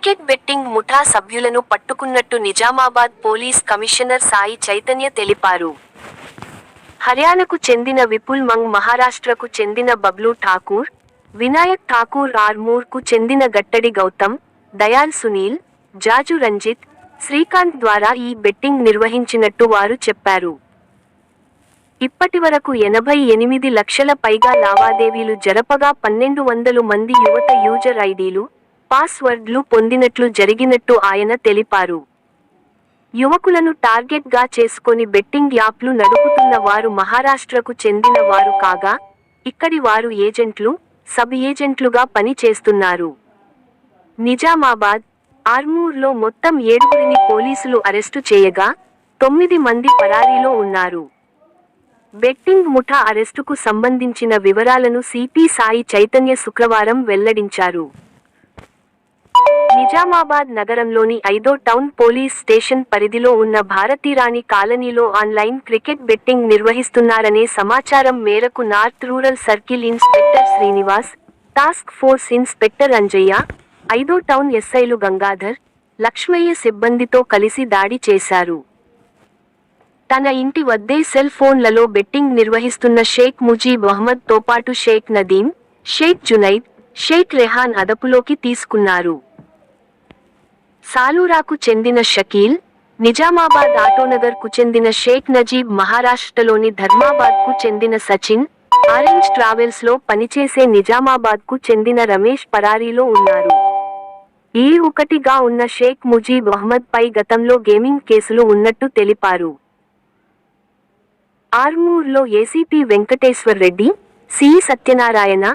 Cricket betting ముఠా సభ్యులను పట్టుకున్నట్టు నిజామాబాద్ పోలీస్ కమిషనర్ సాయి చైతన్య తెలిపారు. హర్యానాకు చెందిన విపుల్ మంగ్ మహారాష్ట్రకు చెందిన బబ్లూ ఠాకూర్ వినాయక్ ఠాకూర్ ఆర్మూర్కు చెందిన గట్టడి గౌతమ్ దయాల్ సునీల్ జాజు రంజిత్ శ్రీకాంత్ ద్వారా ఈ బెట్టింగ్ నిర్వహించినట్టు వారు చెప్పారు. ఇప్పటివరకు ఎనభై ఎనిమిది లక్షల పైగా లావాదేవీలు జరపగా పన్నెండు వందలు మంది యువత యూజర్ ఐడీలు పాస్వర్డ్లు పొందినట్లు జరిగినట్టు ఆయన తెలిపారు. యువకులను టార్గెట్గా చేసుకొని బెట్టింగ్ యాప్లు నడుపుతున్న వారు మహారాష్ట్రకు చెందిన వారు కాగా ఇక్కడి వారు ఏజెంట్లు సబ్ ఏజెంట్లుగా పని చేస్తున్నారు నిజామాబాద్ ఆర్మూర్లో మొత్తం ఏడుగురిని పోలీసులు అరెస్టు చేయగా తొమ్మిది మంది పరారీలో ఉన్నారు. బెట్టింగ్ ముఠా అరెస్టుకు సంబంధించిన వివరాలను సిపి సాయి చైతన్య శుక్రవారం వెల్లడించారు. నిజామాబాద్ నగరంలోని ఐదో టౌన్ పోలీస్ స్టేషన్ పరిధిలో ఉన్న భారతీరాణి కాలనీలో ఆన్లైన్ క్రికెట్ బెట్టింగ్ నిర్వహిస్తున్నారనే సమాచారం మేరకు north rural circle inspector Srinivas task force inspector Anjaiah ఐదో టౌన్ ఎస్ఐలు గంగాధర్ లక్ష్మయ్య సిబ్బందితో కలిసి దాడి చేశారు. తన ఇంటి వద్దే సెల్ ఫోన్లలో బెట్టింగ్ నిర్వహిస్తున్న షేక్ ముజీబ్ అహ్మద్తో పాటు షేక్ నదీం షేక్ జునైద్ షేక్ రెహాన్ అదుపులోకి తీసుకున్నారు. సాలూరాకు చెందిన షకీల్ నిజామాబాద్ ఆటోనగర్కు చెందిన షేక్ నజీబ్ మహారాష్ట్రలోని ధర్మాబాద్కు చెందిన సచిన్ ఆరెంజ్ ట్రావెల్స్లో పనిచేసే నిజామాబాద్కు చెందిన రమేష్ పరారీలో ఉన్నారు. ఈ ఒకటిగా ఉన్న షేక్ ముజీబ్ అహ్మద్ పై గతంలో గేమింగ్ కేసులు ఉన్నట్టు తెలిపారు. ఆర్మూర్లో ACP Venkateshwar Reddy C. Satyanarayana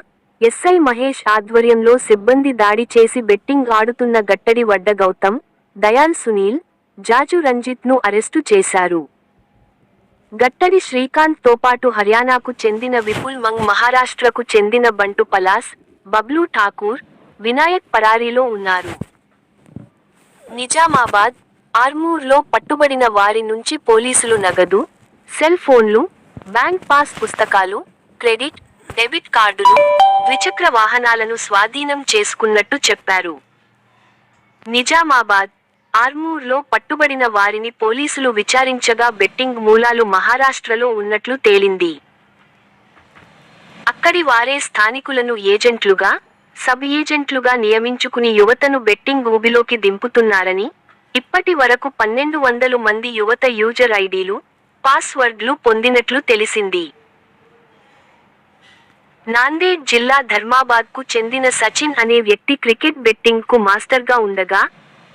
SI Mahesh ఆధ్వర్యంలో సిబ్బంది దాడి చేసి బెట్టింగ్ ఆడుతున్న గట్టడి వడ్డ గౌతమ్ దయాల్ సునీల్ జాజు రంజిత్ను అరెస్టు చేశారు. గట్టడి శ్రీకాంత్తో పాటు హర్యానాకు చెందిన విపుల్ మంగ్ మహారాష్ట్రకు చెందిన బంటు పలాస్ బబ్లూ ఠాకూర్ వినాయక్ పరారీలో ఉన్నారు. నిజామాబాద్ ఆర్మూర్లో పట్టుబడిన వారి నుంచి పోలీసులు నగదు సెల్ ఫోన్లు బ్యాంక్ పాస్ పుస్తకాలు క్రెడిట్ డెబిట్ కార్డులు ద్విచక్ర వాహనాలను స్వాధీనం చేసుకున్నట్టు చెప్పారు. నిజామాబాద్ ఆర్మూర్లో పట్టుబడిన వారిని పోలీసులు విచారించగా బెట్టింగ్ మూలాలు మహారాష్ట్రలో ఉన్నట్లు తేలింది. అక్కడి వారే స్థానికులను ఏజెంట్లుగా సబ్ ఏజెంట్లుగా నియమించుకుని యువతను బెట్టింగ్ ఊబిలోకి దింపుతున్నారని ఇప్పటి వరకు పన్నెండు వందలు మంది యువత యూజర్ ఐడీలు పాస్వర్డ్లు పొందినట్లు తెలిసింది. నాందేడ్ జిల్లా ధర్మాబాద్కు చెందిన సచిన్ అనే వ్యక్తి క్రికెట్ బెట్టింగ్కు మాస్టర్గా ఉండగా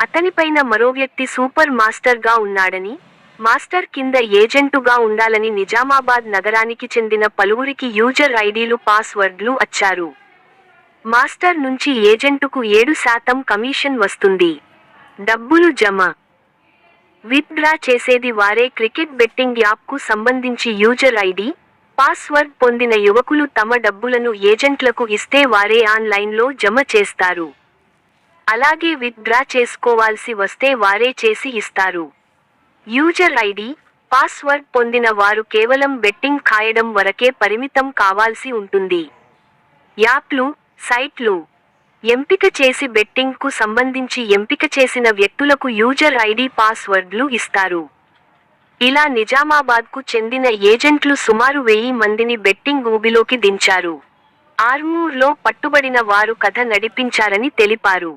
అతనిపైన మరో వ్యక్తి సూపర్ మాస్టర్గా ఉన్నాడని మాస్టర్ కింద ఏజెంటుగా ఉండాలని నిజామాబాద్ నగరానికి చెందిన పలువురికి యూజర్ ఐడీలు పాస్వర్డ్లు వచ్చారు మాస్టర్ నుంచి ఏజెంటుకు ఏడు శాతం కమిషన్ వస్తుంది. డబ్బులు జమ. విత్డ్రా చేసేది వారే క్రికెట్ బెట్టింగ్ యాప్కు సంబంధించి యూజర్ ఐడి పాస్వర్డ్ పొందిన యువకులు తమ డబ్బులను ఏజెంట్లకు ఇస్తే వారే ఆన్లైన్లో జమ చేస్తారు. అలాగే విత్డ్రా చేసుకోవాల్సి వస్తే వారే చేసి ఇస్తారు. యూజర్ ఐడి పాస్వర్డ్ పొందిన వారు కేవలం బెట్టింగ్ ఖాయడం వరకే పరిమితం కావాల్సి ఉంటుంది. యాప్లు సైట్లు ఎంపిక చేసి బెట్టింగ్కు సంబంధించి ఎంపిక చేసిన వ్యక్తులకు యూజర్ ఐడి పాస్వర్డ్లు ఇస్తారు. ఇలా నిజామాబాద్కు చెందిన ఏజెంట్లు సుమారు వెయ్యి మందిని బెట్టింగ్ ఊబిలోకి దించారు. ఆర్మూర్లో పట్టుబడిన వారు కథ నడిపించారని తెలిపారు.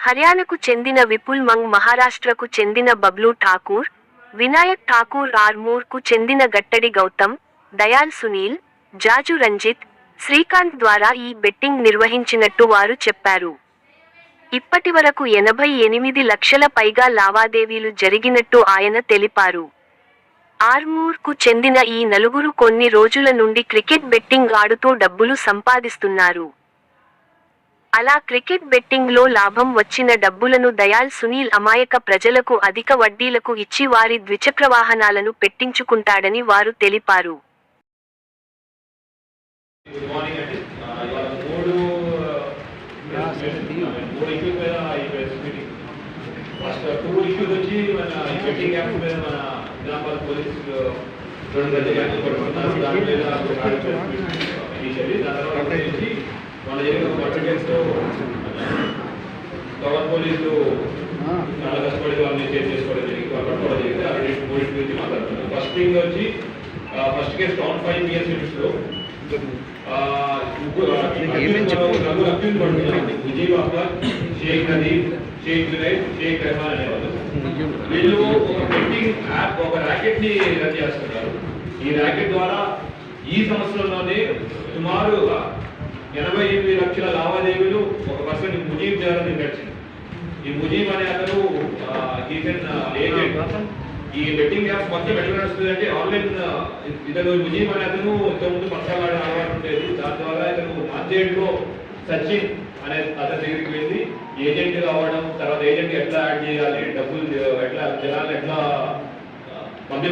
హర్యానాకు చెందిన విపుల్ మంగ్ మహారాష్ట్రకు చెందిన బబ్లూ ఠాకూర్ వినాయక్ ఠాకూర్ ఆర్మూర్కు చెందిన గట్టడి గౌతమ్ దయాల్ సునీల్ జాజు రంజిత్ శ్రీకాంత్ ద్వారా ఈ బెట్టింగ్ నిర్వహించినట్టు వారు చెప్పారు. ఇప్పటివరకు ఎనభై ఎనిమిది లక్షల పైగా లావాదేవీలు జరిగినట్టు ఆయన తెలిపారు. ఆర్మూర్కు చెందిన ఈ నలుగురు కొన్ని రోజుల నుండి క్రికెట్ బెట్టింగ్ ఆడుతూ డబ్బులు సంపాదిస్తున్నారు. అలా క్రికెట్ బెట్టింగ్లో లాభం వచ్చిన డబ్బులను దయాల్ సునీల్ అమాయక ప్రజలకు అధిక వడ్డీలకు ఇచ్చి వారి ద్విచక్ర వాహనాలను పెట్టించుకుంటాడని వారు తెలిపారు గుడ్ మార్నింగ్ అండి ఆ, ఇవాళ మూడు ఆ, ప్రెస్ మీట్, ఆ, మూడు మీటింగ్. ఫస్ట్ టూ ఇష్యూస్ వచ్చి మన బెట్టింగ్ యాప్స్ మీద మన నిజామాబాద్ పోలీస్ రెండు గంటల యాప్స్ పడుతున్నారు దాని మీద ఇనిషియల్లీ దాని తర్వాత వచ్చేసి మన జరిగిన పర్సంటేజ్తో టవర్ పోలీసులు చాలా కష్టపడి వాళ్ళని చేంజ్ చేసుకోవడం జరిగింది. వాళ్ళు పట్టుకోవడం జరిగింది. ఆ రెండు మూడింటి గురించి మాట్లాడుతున్నాను ఫస్ట్ థింగ్ వచ్చి first case town five years limits Sheikh Nadeem Sheikh Sheikh Rehman అనేవాళ్ళు వీళ్ళు ఒక బెట్టింగ్ యాప్ ఒక ర్యాకెట్ని రన్ చేస్తున్నారు ఈ ర్యాకెట్ ద్వారా ఈ సంవత్సరంలోనే సుమారు ఎనభై ఎనిమిది లక్షల లావాదేవీలు ఒక పర్సన్ ముజీబ్ ద్వారా నడిచింది ఈ ముజీబ్ అనే అతను ఏజెంట్ ఈ బెట్టింగ్ యాప్ మొత్తం ఎట్లా నడుస్తుంది అంటే ఆన్లైన్ ఇతను ముజీబ్ అనే అతను ఇంతకుముందు పక్షాలు ఆడే అలవాటు ఉండేది. దాని ద్వారా ఇతను మార్కెట్లో సచిన్ అనే అతని దగ్గరికి వెళ్ళి ఏజెంట్ కావడం తర్వాత ఏజెంట్ ఎట్లా యాడ్ చేయాలి డబ్బులు ఎట్లా జనాలు ఎట్లా మధ్య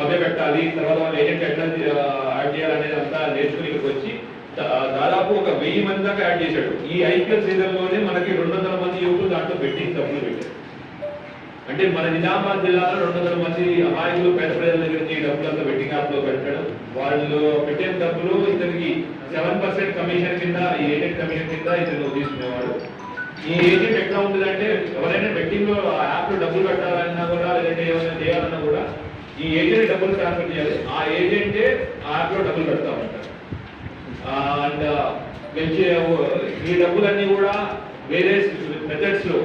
మధ్య పెట్టాలి తర్వాత వాళ్ళ ఏజెంట్ ఎట్లా యాడ్ చేయాలి అనేది అంతా నేర్చుకుని ఇక్కడికి వచ్చి దాదాపు ఒక వెయ్యి మంది దాకా యాడ్ చేశాడు. ఈ ఐపీఎల్ సీజన్లోనే మనకి రెండు వందల మంది యువకులు దాంట్లో బెట్టింగ్ డబ్బులు పెట్టారు. అంటే మన నిజామాబాద్ జిల్లాలో రెండు వందల మంది అమాయకులు పేద ప్రజల దగ్గర నుంచి ఈ డబ్బులు అంతా బెట్టింగ్ యాప్లో పెట్టడం వాళ్ళు పెట్టే డబ్బులు ఇతనికి సెవెన్ పర్సెంట్ కమిషన్ కింద ఈ ఏజెంట్ కమిషన్ కింద ఇతను తీసుకునేవాడు. ఈ ఏజెంట్ ఎట్లా ఉంటుందంటే ఎవరైనా బెట్టింగ్లో ఆ యాప్లో డబ్బులు పెట్టాలన్నా కూడా లేదంటే ఏమైనా చేయాలన్నా కూడా ఈ ఏజెంట్ డబ్బులు ట్రాన్స్ఫర్ చేయాలి. ఆ ఏజెంటే ఆ యాప్లో డబ్బులు పెడతా ఉంటారు. అండ్ ఈ డబ్బులన్నీ కూడా వేరే మెథడ్స్లో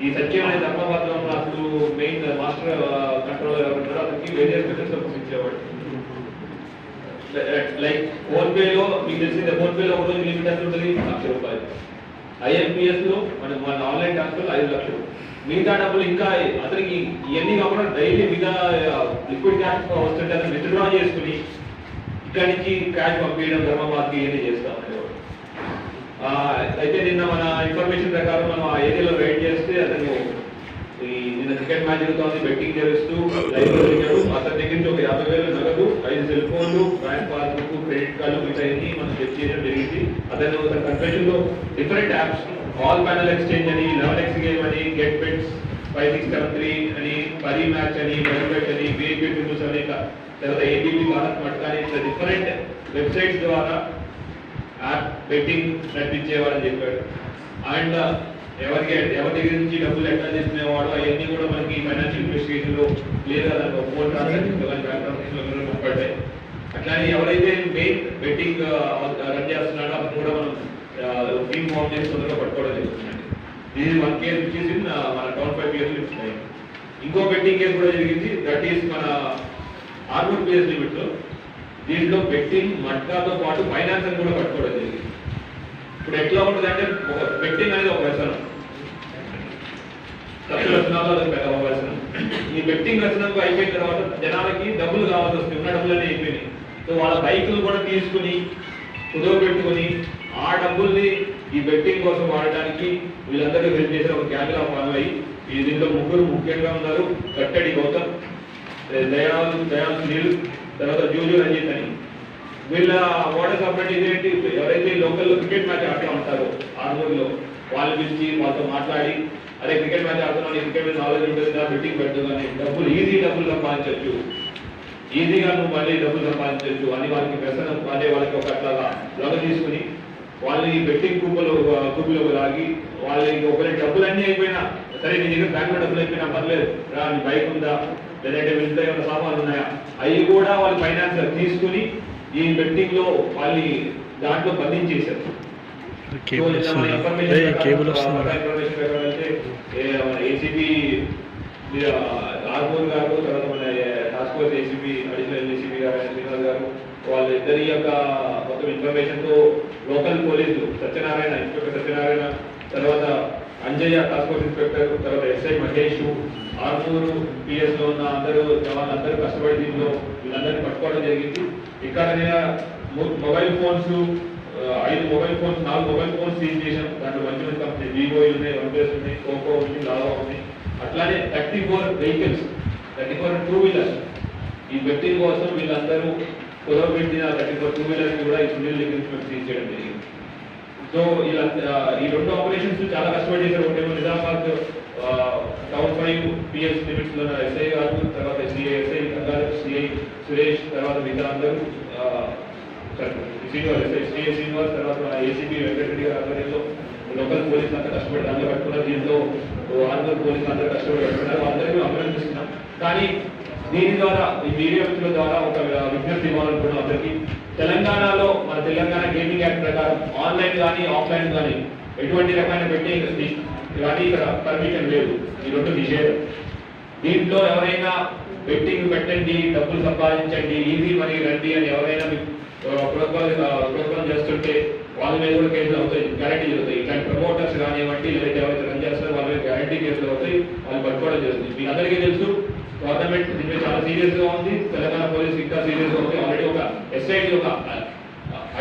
ఈ సత్యం అనే ధర్మపత్రం అసలు మెయిన్ మాస్టర్ కంట్రోల్ ఎవరు అతనికి వేరే మెథడ్స్ పంపించేవాడు లైక్ ఫోన్ మీకు తెలిసిందే ఫోన్ పే ఒక రోజు లిమిట్ ఎంత ఉంటుంది? లక్ష రూపాయలు. ఐఎంపిఎస్లో మన మన ఆన్లైన్ ట్రాన్స్ఫర్ ఐదు లక్షలు. మిగతా డబ్బులు ఇంకా అతనికి ఇవన్నీ కాకుండా డైలీ మిగతా లిక్విడ్ క్యాష్ వస్తుంటే అతను విత్డ్రా చేసుకుని ఇక్కడి నుంచి క్యాష్ పంపించడం ధర్మబాద్కి ఇవన్నీ చేస్తాం అయితే నిన్న మన ఇన్ఫర్మేషన్ ప్రకారం మనం ఆ ఏరియాలో వెయిట్ చేస్తే అతను ఈ నిన్న క్రికెట్ మ్యాచ్ జరుగుతోంది బెట్టింగ్ చేస్తూ లైవ్లో అతని దగ్గర నుంచి ఒక యాభై వేలు నగదు ఐదు సెల్ ఫోన్లు బ్యాంక్ పాస్బుక్ క్రెడిట్ కార్డు మిగతా మనం చెక్ చేయడం జరిగింది. అతను తన కన్ఫెషన్లో different apps all panel exchange అని లెవెన్ ఎక్స్ గేమ్ అని get bets five six seven three అని పరీ మ్యాచ్ అని బెట్ అని విఐపీ ట్రిపుల్స్ అని తర్వాత ఏబీపీ భారత్ మట్కా అని ఇట్లా డిఫరెంట్ వెబ్సైట్స్ ద్వారా యాప్ బెట్టింగ్ నడిపించేవాడని చెప్పాడు. అండ్ ఎవరికి ఎవరి దగ్గర నుంచి డబ్బులు ఎట్లా తీసుకునేవాడు అవన్నీ కూడా మనకి ఫైనాన్షియల్ ఇన్వెస్టిగేషన్లో క్లియర్గా దాంట్లో ఫోన్ ట్రాన్సాక్షన్ ముప్పడ్డాయి అట్లానే ఎవరైతే మెయిన్ బెట్టింగ్ రన్ చేస్తున్నాడో అతను కూడా మనం టీమ్ ఫామ్ చేసి తొందరగా పట్టుకోవడం జరుగుతుందండి ఇది వన్ కేసు వచ్చేసి మన టౌన్ ఫైవ్ ఇయర్స్ ఇస్తున్నాయి ఇంకో బెట్టింగ్ కేసు కూడా జరిగింది. దట్ ఈస్ మన ఆర్మూర్ పిఎస్ లిమిట్లో. దీంట్లో బెట్టింగ్ మట్కాతో పాటు ఫైనాన్స్ అని కూడా పట్టుకోవడం జరిగింది. ఇప్పుడు ఎట్లా ఉంటుంది అంటే ఒక బెట్టింగ్ అనేది ఒక వ్యసనం. తప్పు వ్యసనాలు అది పెద్ద వ్యసనం. ఈ బెట్టింగ్ వ్యసనం అయిపోయిన తర్వాత జనాలకి డబ్బులు కావాల్సి వస్తుంది. ఉన్న డబ్బులన్నీ అయిపోయినాయి. సో వాళ్ళ బైకులు కూడా తీసుకుని కుదువ పెట్టుకుని ఆ డబ్బుల్ని ఈ బెట్టింగ్ కోసం వాడడానికి వీళ్ళందరికీ హెల్ప్ చేసిన ఒక గ్యాంగ్ లా అయ్యి ఈ దీంట్లో ముగ్గురు ముఖ్యంగా ఉన్నారు. కట్టడి గౌతమ్ దయాలు దయాలు నీళ్ళు తర్వాత జూజు రంజిత్ అని. వీళ్ళ వాటర్ సపరేట్ ఇదేంటి ఎవరైతే లోకల్లో క్రికెట్ మ్యాచ్ ఆడుతూ ఉంటారో ఆర్మూర్లో వాళ్ళు పిలిచి వాళ్ళతో మాట్లాడి అరే క్రికెట్ మ్యాచ్ ఆడుతున్నాను క్రికెట్ మీద నాలెడ్జ్ ఉంటుంది కదా బెట్టింగ్ పెట్టు డబ్బులు ఈజీ డబ్బులు సంపాదించవచ్చు ఈజీగా నువ్వు మళ్ళీ డబ్బులు సంపాదించవచ్చు అని వాళ్ళకి వ్యసనం అదే వాళ్ళకి ఒక అట్లాగా లొగ తీసుకుని వాళ్ళని బెట్టింగ్ కూపలో కూపులో లాగి వాళ్ళకి ఒకరి డబ్బులు అన్నీ అయిపోయినా సరే నీ దగ్గర బ్యాంకులో డబ్బులు అయిపోయినా పర్లేదు రా నీ బైక్ ఉందా? లేదంటే మీ ఇంట్లో ఏమైనా సామాన్లు ఉన్నాయా? అవి కూడా వాళ్ళు ఫైనాన్స్ తీసుకుని ఈ బెట్టింగ్లో వాళ్ళని దాంట్లో బంధించేశారు కేబుల్ వస్తుందా ఏ కేబుల్ వస్తుందా ఏసీబీ ఆర్మూర్ గారు తర్వాత మన task force ACP additional ACP గారు శ్రీనివాస్ గారు వాళ్ళిద్దరి యొక్క మొత్తం ఇన్ఫర్మేషన్తో లోకల్ పోలీసులు సత్యనారాయణ ఇన్స్పెక్టర్ సత్యనారాయణ తర్వాత అంజయ్య టాస్క్ ఫోర్స్ ఇన్స్పెక్టర్ తర్వాత ఎస్ఐ మహేష్ ఆర్మూరు పిఎస్లో ఉన్న అందరూ జవాన్లు అందరూ కష్టపడి దీనిలో వీళ్ళందరినీ పట్టుకోవడం జరిగింది. ఇక్కడ మొబైల్ ఫోన్స్ ఐదు మొబైల్ ఫోన్స్ నాలుగు మొబైల్ ఫోన్స్ సీజ్ చేశాం. దాంట్లో మంచి మంచి కంపెనీ వివో ఉన్నాయి వన్ ప్లస్ ఉన్నాయి కోకో ఉంది లావా ఉంది. అట్లానే thirty four vehicles thirty four two wheelers ఈ బెట్టింగ్ కోసం వీళ్ళందరూ కుదవ పెట్టిన థర్టీ ఫోర్ టూ వీలర్స్ కూడా ఈ సునీల్ దగ్గర నుంచి మేము సీజ్ చేయడం జరిగింది. సో ఇలా ఈ రెండు ఆపరేషన్స్ చాలా కష్టపడి చేశారు. ఒకటేమో నిజామాబాద్ టౌన్ ఫైవ్ పిఎస్ లిమిట్స్లో ఎస్ఐ గారు తర్వాత ఎస్ఐ సురేష్ తర్వాత మిగతా అందరూ శ్రీనివాస్ ఎస్ఐ శ్రీనివాస్ తర్వాత మన ఏసీబీ వెంకటరెడ్డి గారి ఆధ్వర్యంలో లోకల్ పోలీసులు అంతా కష్టపడి అందరూ కట్టుకున్నారు దీంట్లో ఆంధ్ర పోలీసులు అందరూ కష్టపడి కట్టుకున్నారు. అందరికీ మేము అభినందిస్తున్నాం. కానీ దీని ద్వారా ఈ మీడియా వ్యక్తుల ద్వారా ఒక విజ్ఞప్తి ఇవ్వాలనుకున్నాం అందరికీ తెలంగాణలో మన తెలంగాణ గేమింగ్ యాక్ట్ ప్రకారం ఆన్లైన్ కానీ ఆఫ్లైన్ కానీ ఎటువంటి రకమైన బెట్టింగ్ కానీ ఇక్కడ పర్మిషన్ లేదు. ఈ రెండు నిషేధం. దీంట్లో ఎవరైనా బెట్టింగ్ పెట్టండి డబ్బులు సంపాదించండి ఈజీ మనీ రండి అని ఎవరైనా మీకు ప్రోత్సాహం చేస్తుంటే వాళ్ళ మీద కూడా కేసులు అవుతాయి గ్యారంటీ జరుగుతాయి. ఇట్లాంటి ప్రమోటర్స్ కానివ్వండి లేదంటే ఎవరైతే రన్ చేస్తారో వాళ్ళ మీద గ్యారంటీ కేసులు అవుతాయి వాళ్ళు పట్టుకోవడం జరుగుతుంది మీ అందరికీ తెలుసు గవర్నమెంట్ దీని చాలా సీరియస్గా ఉంది. తెలంగాణ పోలీస్ ఇంకా సీరియస్గా ఉంది. ఆల్రెడీ ఒక ఎస్ఐటి ఒక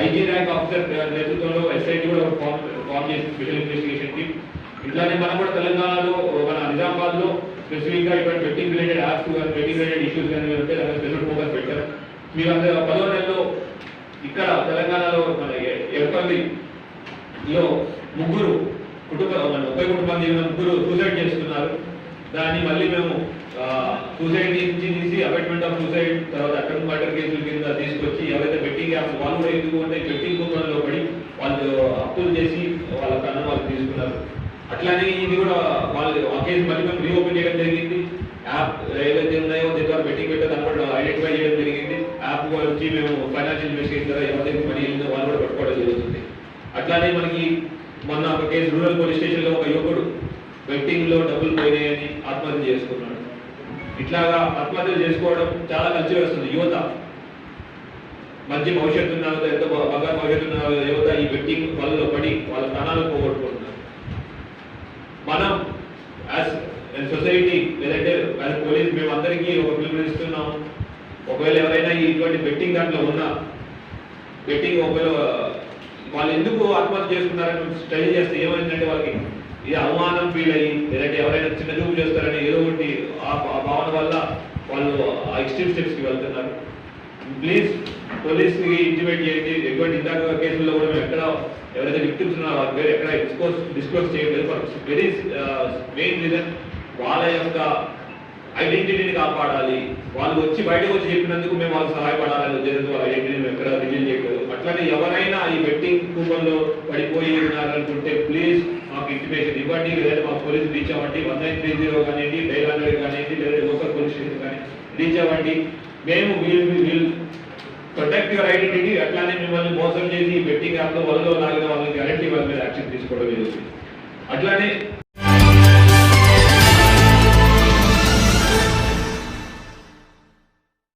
ఐజీ ర్యాంక్ ఆఫీసర్ నేతృత్వంలో ఎస్ఐటి కూడా ఒక ఫామ్ ఫామ్ చేసి స్పెషల్ ఇన్వెస్టిగేషన్ టీమ్ ఇట్లానే మనం కూడా తెలంగాణలో మన నిజామాబాద్లో స్పెసిఫిక్గా ఇటువంటి బెట్టింగ్ రిలేటెడ్ యాప్స్ కానీ బెట్టింగ్ రిలేటెడ్ ఇష్యూస్ కానీ మీరు ఉంటే దాని స్పెషల్ ఫోకస్ పెట్టారు. మీరు అందరూ పదో నెలలో ఇక్కడ తెలంగాణలో మన ఎర్పల్లిలో ముగ్గురు కుటుంబ మన ఒకే కుటుంబానికి చెందిన ముగ్గురు సూసైడ్ చేస్తున్నారు. దాన్ని మళ్ళీ మేము సూసైడ్ నుంచి తీసి అపాయింట్మెంట్ ఆఫ్ సూసైడ్ తర్వాత అటెంప్ట్ మర్డర్ కేసుల కింద తీసుకొచ్చి ఎవరైతే బెట్టింగ్ యాప్స్ వాళ్ళు ఎందుకు అంటే బెట్టింగ్ కుటుంబంలో పడి వాళ్ళు అప్పులు చేసి వాళ్ళ కన్ను వాళ్ళు తీసుకున్నారు. అట్లానే ఇది కూడా వాళ్ళు ఆ కేసు మళ్ళీ మేము రీఓపెన్ చేయడం జరిగింది. యాప్ ఏవైతే ఉన్నాయో దీని ద్వారా బెట్టింగ్ పెట్టే దాన్ని కూడా ఐడెంటిఫై చేయడం జరిగింది. యాప్ వచ్చి మేము ఫైనాన్షియల్ ఇన్వెస్టిగేషన్ ద్వారా ఎవరైతే మనీ వెళ్ళిందో వాళ్ళు కూడా పట్టుకోవడం జరుగుతుంది. అట్లానే మనకి మొన్న ఒక కేసు రూరల్ పోలీస్ స్టేషన్లో ఒక యువకుడు బెట్టింగ్లో డబ్బులు పోయినాయని ఆత్మహత్య చేసుకున్నాడు. ఇట్లాగా ఆత్మహత్యలు చేసుకోవడం చాలా కలిసి వస్తుంది. యువత మంచి భవిష్యత్తు ఉన్న ఎంత ఎంతో బాగా భవిష్యత్తు ఉన్న యువత ఈ బెట్టింగ్ వాళ్ళలో పడి వాళ్ళ ప్రాణాలు పోగొట్టుకుంటున్నారు మనం యాజ్ సొసైటీ లేదంటే వాళ్ళ పోలీస్ మేము అందరికీ ఒక పిలుపునిస్తున్నాం. ఒకవేళ ఎవరైనా ఇటువంటి బెట్టింగ్ దాంట్లో ఉన్నా బెట్టింగ్ ఒకవేళ వాళ్ళు ఎందుకు ఆత్మహత్య చేసుకున్నారని స్టడీ చేస్తే ఏమైందంటే వాళ్ళకి ఇది అవమానం ఫీల్ అయ్యి లేదంటే ఎవరైనా చిన్న చూపు చేస్తారని ఏదో ఒకటి ఆ భావన వల్ల వాళ్ళు ఆ ఎక్స్ట్రీమ్ స్టెప్స్కి వెళ్తున్నారు. ప్లీజ్ పోలీస్కి ఇంటిమేట్ చేయండి. ఎటువంటి ఇందాక కేసుల్లో కూడా మేము ఎక్కడ ఎవరైతే విక్టిమ్స్ ఉన్నారో వాళ్ళ పేరు ఎక్కడ డిస్కోస్ డిస్క్లోజ్ చేయలేదు వెరీ మెయిన్ రీజన్ వాళ్ళ యొక్క ఐడెంటిటీని కాపాడాలి. వాళ్ళు వచ్చి బయటకు వచ్చి చెప్పినందుకు మేము వాళ్ళకి సహాయపడాలని ఉద్దేశంతో వాళ్ళ ఐడెంటిటీని ఎక్కడ రివీల్ చేయలేదు. అట్లనే ఎవరైనా ఈ బెట్టింగ్ కూపంలో పడిపోయి ఉన్నారనుకుంటే ప్లీజ్ మాకు ఇంటిమేషన్ ఇవ్వండి. లేదంటే మా పోలీస్ రీచ్ అవ్వండి. వన్ నైన్ త్రీ జీరో కానివ్వండి డైల్ హండ్రెడ్ కానివ్వండి లేదంటే లోకల్ పోలీస్ స్టేషన్ కానీ రీచ్ అవ్వండి. మేము we'll we'll protect your identity అట్లానే మిమ్మల్ని మోసం చేసి బెట్టింగ్ యాప్లో వలలో లాగిన వాళ్ళని గ్యారంటీ వాళ్ళ మీద యాక్షన్ తీసుకోవడం జరుగుతుంది. అట్లానే